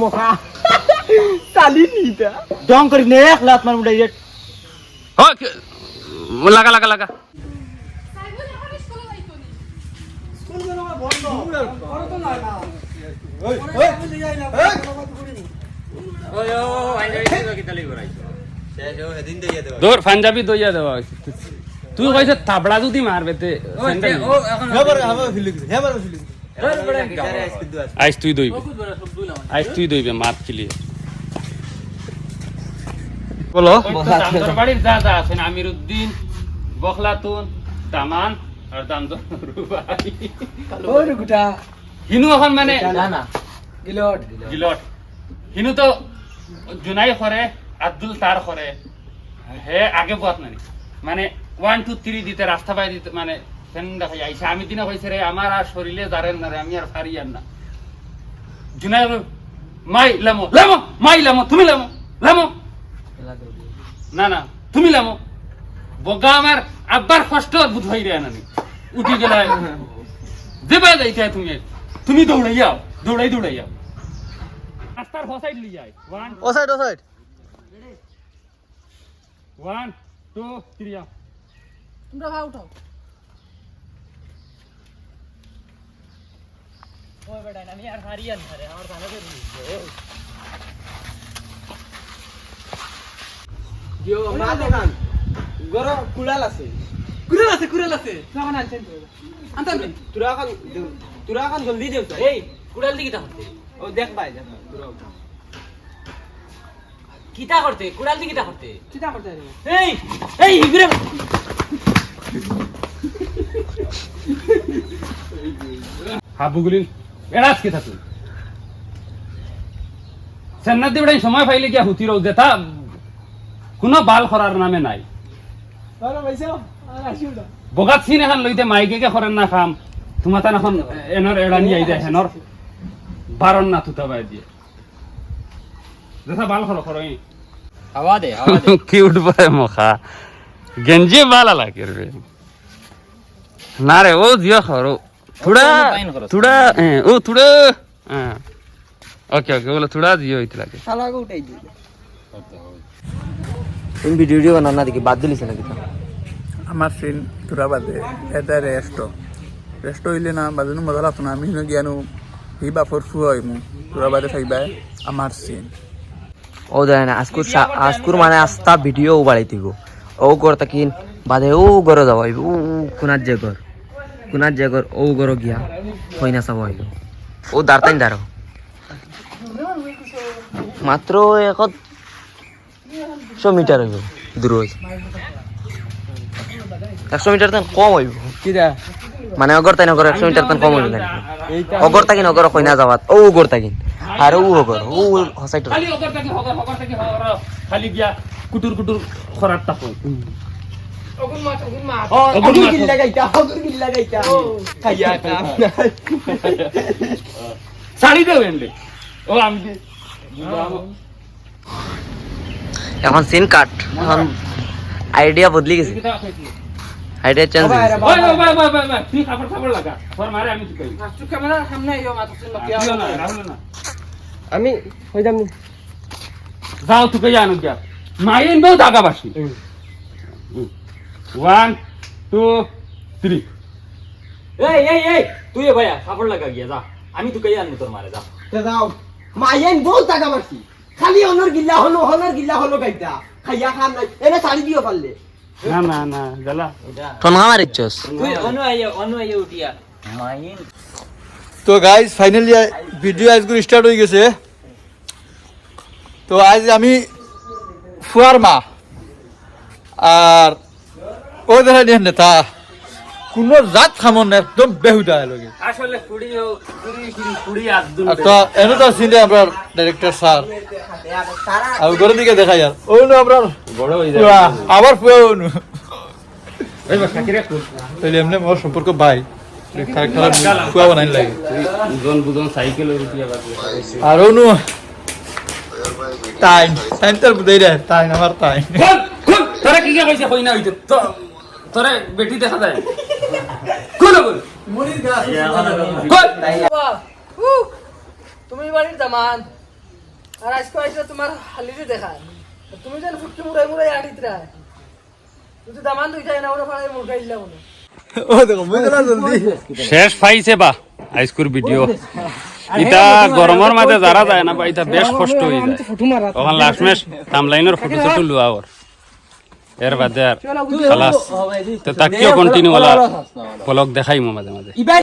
মখা চালি নিতা ডং করি নে এক লাত মার মুডাই ও লাগা লাগা লাগা দৌর পাঞ্জাবি দইয়া দেওয়া হয়েছে তুই কইছে থাবড়া যদি মারবে তে আইস তুই দইবে। আইস তুই দইবে মাত খিলি বলো। বাড়ির যা যা আছেন আমির উদ্দিন বখলাতুন দামান আর রুবাই গুটা হিনু এখন মানে না না। গিলট। গিলট। হিনু তো জুনাই করে আব্দুল তার করে। হে আগে বাত নানি। মানে ওয়ান টু থ্রি দিতে রাস্তা পাই দিতে মানে ফেন দেখাই আইসা আমি দিনে কইছে রে আমার আর শরীরে দাঁড়েন না রে আমি আর পারি আর না। জুনাই মাই লামো। লামো মাই লামো তুমি লামো লামো। না না তুমি লামো। বগা আমার আব্বার কষ্ট বুধ হই রে নানি উঠি গেল দেবা যাইতে তুমি। তুমি দৌড়াই যাও দৌড়াই দৌড়াই যাও। রাস্তার হসাইড লি যায় ওয়ান ও সাইড ও সাইড ওয়ান টু থ্রি যাও। তোমরা ভাও উঠাও দিও মা দেখান। গর কুলাল আছে। কুড়াল আছে কুড়াল আছে। তখন আনছেন তো? আনতাম তুরা এখন তুরা এখন জলদি দেও এই কুড়াল দি কিটা করতে ও দেখ ভাই দেখ তুরা কিতা করতে? কুড়াল দি কিতা করতে? চিন্তা করতে এই এই হাবুগুলিন এড়াস কে থাকুন সেন্নার দিবড়াই সময় পাইলে গিয়া হুতি রোজ দেতা কোনো বাল করার নামে নাই। বগাত সিন এখন লইতে মাইকে কে করেন না খাম। তোমার তান এখন এনর এড়া নিয়ে আই যায় হেনর বারণ না তুতা বাই দিয়ে। দেখা বাল করো করো হাওয়া দে হাওয়া দে। কিউট মখা। গেঞ্জি বালা লাগে রে না রে ও জিও খরো থোড়া পাইন খরচ। থোড়া ও থোড়া। ওকে ওকে বলে থোড়া জিও হইতে লাগে শালাকে উঠাই দিই তুমি ভিডিও ভিডিও বানান না দেখি বাদ দিলিস নাকি তো। আমার সিন তোরা বাদে এটা রেস্ট রেস্ট হইলে না বাজুনো মজা লাগতো না আমি হিনো জ্ঞানো হি বাপর ফু হয় মু তোরা বাদে থাকবা আমার সিন ও দেয় না আজকুর সা- আজকুর মানে আস্তা ভিডিও বাড়াই দিব। ও গর তাকিন বাদে ও গর যাব ও কুনার যে গর কুনার যে ও গর গিয়া হই না চাব হইব ও দাঁড়তাইন দাঁড়ো মাত্র একশো মিটার হইব দূর হইছে একশো মিটার তেন কম হইব মানে অগর তাই নগর একশো মিটার তেন কম হইব অগর তাকিন অগর কই না যাবাত। ও গর তাকিন আর ও অগর ও হসাইট খালি গিয়া কুটুর কুটুর খরার তাকো অগুন মাছ অগুন মাছ অগুন। গিল্লা গাইতা অগুর গিল্লা গাইতা খাইয়া কাম শাড়ি ও আমি এখন সিন কাট। এখন আইডিয়া বদলি গেছে। আইডিয়া চেঞ্জ হয়ে গেছে ওই, ওই, ওই, ওই, ওই, ওই, তুই কাপড় ফাপড় লাগা। তোর মারে আমি ঠিক করি মাছ ক্যামেরা সামনে আইও মাছ তুই বাকি না, রাহুলও না। আমি হই যাম যাও তুকে জানো গিয়া মাইন বেও দাগা বাসি ওয়ান টু থ্রি এই এই এই তুই এ ভাইয়া কাপড় লাগা গিয়া যা। আমি তোকে আনব তোর মারে যা। দাও মাইয়েন বহুত টাকা মারছি। খালি অনর গিল্লা হলো হনর গিল্লা হলো গাইতা। খাইয়া খান নাই। এনে শাড়ি দিও পারলে। না না না জ্বালা। ঠনগা মারিচ্ছস? তুই অনু আইয়া অনু আইয়া উঠিয়া। মাইন তো গাইজ ফাইনালি ভিডিও আজগুলো স্টার্ট হয়ে গেছে। তো আজ আমি ফুয়ার মা। আর ও দেখা নিয়ে নেতা। কোনো জাত খামন না একদম বেহুদা লগে আসলে কুড়ি কুড়ি আব্দুল তো এনে তো চিনে আপনার ডাইরেক্টর স্যার আর ঘরের দিকে দেখা যার ও নো আপনার বড় হয়ে ফুয়া, আবার বা কাকিরে কুল তাহলে এমনি মোর সম্পর্ক ভাই খারাপ ফুয়া বানাই লাগে। দুজন সাইকেল আর টাইম টাইম তার বুঝাই রে টাইম আমার টাইম খুল খুল কি কি কইছে হই না হইতো তো তোরে বেটি দেখা যায়। খুল খুল। মনির গাছ তুমি বাড়ির দামান আর আজকে আইসা তোমার হালিতে দেখা তুমি যেন ফুটকি মুড়াই মুড়াই আটিত রায়। তুই দামান ওরা ফাড়াই মুরগাই দিলাম না শেষ পাইছে বা আইসকুর ভিডিও ইটা গরমের মাঝে যারা যায় না বা ইটা বেশ কষ্ট হয়ে যায়। ওখান লাস্ট মেশ টামলাইনের ফটো ফটো লুয়া ওর। এর বাদে আর খালাস। তো তাকিও কন্টিনিউ হলা পলক দেখাইমো মাঝে মাঝে।